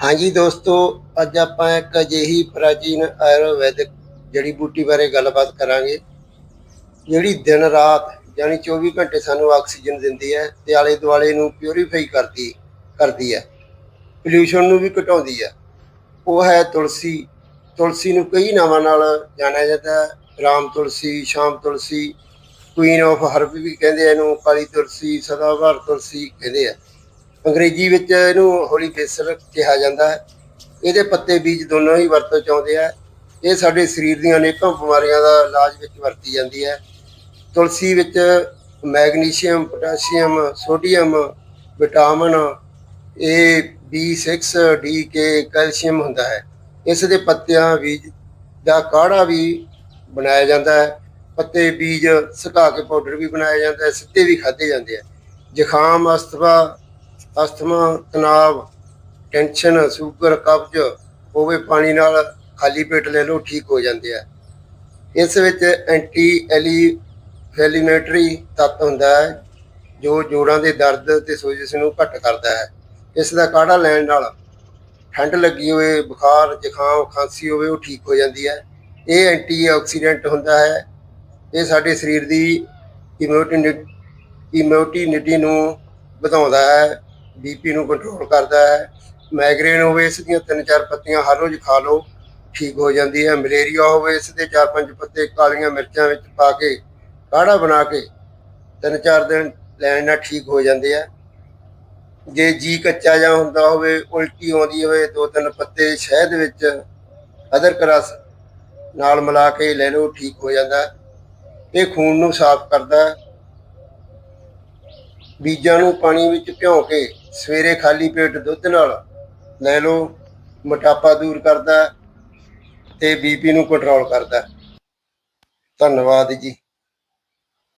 ਹਾਂਜੀ ਦੋਸਤੋ, ਅੱਜ ਆਪਾਂ ਇੱਕ ਅਜਿਹੀ ਪ੍ਰਾਚੀਨ ਆਯੁਰਵੈਦਿਕ ਜੜੀ ਬੂਟੀ ਬਾਰੇ ਗੱਲਬਾਤ ਕਰਾਂਗੇ, ਜਿਹੜੀ ਦਿਨ ਰਾਤ ਯਾਨੀ 24 ਘੰਟੇ ਸਾਨੂੰ ਆਕਸੀਜਨ ਦਿੰਦੀ ਹੈ ਤੇ ਆਲੇ ਦੁਆਲੇ ਨੂੰ ਪਿਉਰੀਫਾਈ ਕਰਦੀ ਕਰਦੀ ਹੈ। ਪੋਲਿਊਸ਼ਨ ਨੂੰ ਵੀ ਘਟਾਉਂਦੀ ਹੈ। ਉਹ ਹੈ ਤੁਲਸੀ। ਤੁਲਸੀ ਨੂੰ ਕਈ ਨਾਵਾਂ ਨਾਲ ਜਾਣਿਆ ਜਾਂਦਾ ਹੈ। ਰਾਮ ਤੁਲਸੀ, ਸ਼ਾਮ ਤੁਲਸੀ ਕੁਈਨ ਆਫ ਹਰਬ ਵੀ ਕਹਿੰਦੇ ਇਹਨੂੰ, ਕਾਲੀ ਤੁਲਸੀ, ਸਦਾਬਹਾਰ ਤੁਲਸੀ ਕਹਿੰਦੇ ਆ। ਅੰਗਰੇਜ਼ੀ ਵਿੱਚ ਇਹਨੂੰ ਹੋਲੀ ਫੇਸਰ ਕਿਹਾ ਜਾਂਦਾ ਹੈ। ਇਹਦੇ ਪੱਤੇ ਬੀਜ ਦੋਨੋਂ ਹੀ ਵਰਤੋਂ ਚ ਆਉਂਦੇ ਆ। ਇਹ ਸਾਡੇ ਸਰੀਰ ਦੀਆਂ ਅਨੇਕਾਂ ਬਿਮਾਰੀਆਂ ਦਾ ਇਲਾਜ ਵਿੱਚ ਵਰਤੀ ਜਾਂਦੀ ਹੈ। ਤੁਲਸੀ ਵਿੱਚ magnesium, potassium, sodium, vitamin A B6 D K calcium ਹੁੰਦਾ ਹੈ। ਇਸ ਦੇ ਪੱਤਿਆਂ ਬੀਜ ਦਾ ਕਾੜਾ ਵੀ ਬਣਾਇਆ ਜਾਂਦਾ ਹੈ। ਪੱਤੇ ਬੀਜ ਸੁਕਾ ਕੇ ਪਾਊਡਰ ਵੀ ਬਣਾਇਆ ਜਾਂਦਾ ਹੈ। ਸਿੱਧੇ ਵੀ ਖਾਧੇ ਜਾਂਦੇ ਆ। ਜ਼ੁਕਾਮ, ਅਸਥਮਾ ਅਸਥਮਾ ਤਣਾਅ ਟੈਨਸ਼ਨ ਸ਼ੂਗਰ ਕਬਜ਼, ਹੋਵੇ ਪਾਣੀ ਨਾਲ ਖਾਲੀ ਪੇਟ ਲੈ ਲਓ, ਠੀਕ ਹੋ ਜਾਂਦੇ ਆ। ਇਸ ਵਿੱਚ ਐਂਟੀ ਐਲੀ ਫੈਲੀਨੇਟਰੀ ਤੱਤ ਹੁੰਦਾ ਹੈ, ਜੋ ਜੋੜਾਂ ਦੇ ਦਰਦ ਤੇ ਸੋਜਸ਼ ਨੂੰ ਘੱਟ ਕਰਦਾ ਹੈ। ਇਸ ਦਾ ਕਾੜਾ ਲੈਣ ਨਾਲ ਠੰਡ ਲੱਗੀ ਹੋਵੇ, ਬੁਖਾਰ, ਜ਼ੁਕਾਮ, ਖਾਂਸੀ ਹੋਵੇ, ਉਹ ਠੀਕ ਹੋ ਜਾਂਦੀ ਹੈ। ਇਹ ਐਂਟੀ ਆਕਸੀਡੈਂਟ ਹੁੰਦਾ ਹੈ। ਇਹ ਸਾਡੇ ਸਰੀਰ ਦੀ ਇਮਿਊਨਿਟੀ ਇਮਿਊਨਿਟੀ ਨੂੰ ਵਧਾਉਂਦਾ ਹੈ। ਬੀਪੀ ਨੂੰ ਕੰਟਰੋਲ ਕਰਦਾ ਹੈ। ਮਾਈਗ੍ਰੇਨ ਹੋਵੇ ਇਸ ਦੀਆਂ ਤਿੰਨ ਚਾਰ ਪੱਤੀਆਂ ਹਰ ਰੋਜ਼ ਖਾ ਲਓ, ਠੀਕ ਹੋ ਜਾਂਦੀ ਹੈ। ਮਲੇਰੀਆ ਹੋਵੇ ਇਸ ਦੇ ਚਾਰ ਪੰਜ ਪੱਤੇ ਕਾਲੀਆਂ ਮਿਰਚਾਂ ਵਿੱਚ ਪਾ ਕੇ, ਕਾੜਾ ਬਣਾ ਕੇ, ਤਿੰਨ ਚਾਰ ਦਿਨ ਲੈਣ ਨਾਲ ਠੀਕ ਹੋ ਜਾਂਦੇ ਆ। ਜੇ ਜੀ ਕੱਚਾ ਜਾਂ ਹੁੰਦਾ ਹੋਵੇ, ਉਲਟੀ ਆਉਂਦੀ ਹੋਵੇ, ਦੋ ਤਿੰਨ ਪੱਤੇ ਸ਼ਹਿਦ ਵਿੱਚ ਅਦਰਕ ਰਸ ਨਾਲ ਮਿਲਾ ਕੇ ਲੈ ਲਓ, ਠੀਕ ਹੋ ਜਾਂਦਾ। ਇਹ ਖੂਨ ਨੂੰ ਸਾਫ਼ ਕਰਦਾ ਬੀਜਾਂ ਨੂੰ ਪਾਣੀ ਵਿੱਚ ਭਿਓ ਕੇ ਸਵੇਰੇ ਖਾਲੀ ਪੇਟ ਦੁੱਧ ਨਾਲ ਲੈ ਲਓ, ਮੋਟਾਪਾ ਦੂਰ ਕਰਦਾ ਹੈ ਤੇ ਬੀਪੀ ਨੂੰ ਕੰਟਰੋਲ ਕਰਦਾ ਧੰਨਵਾਦ ਜੀ।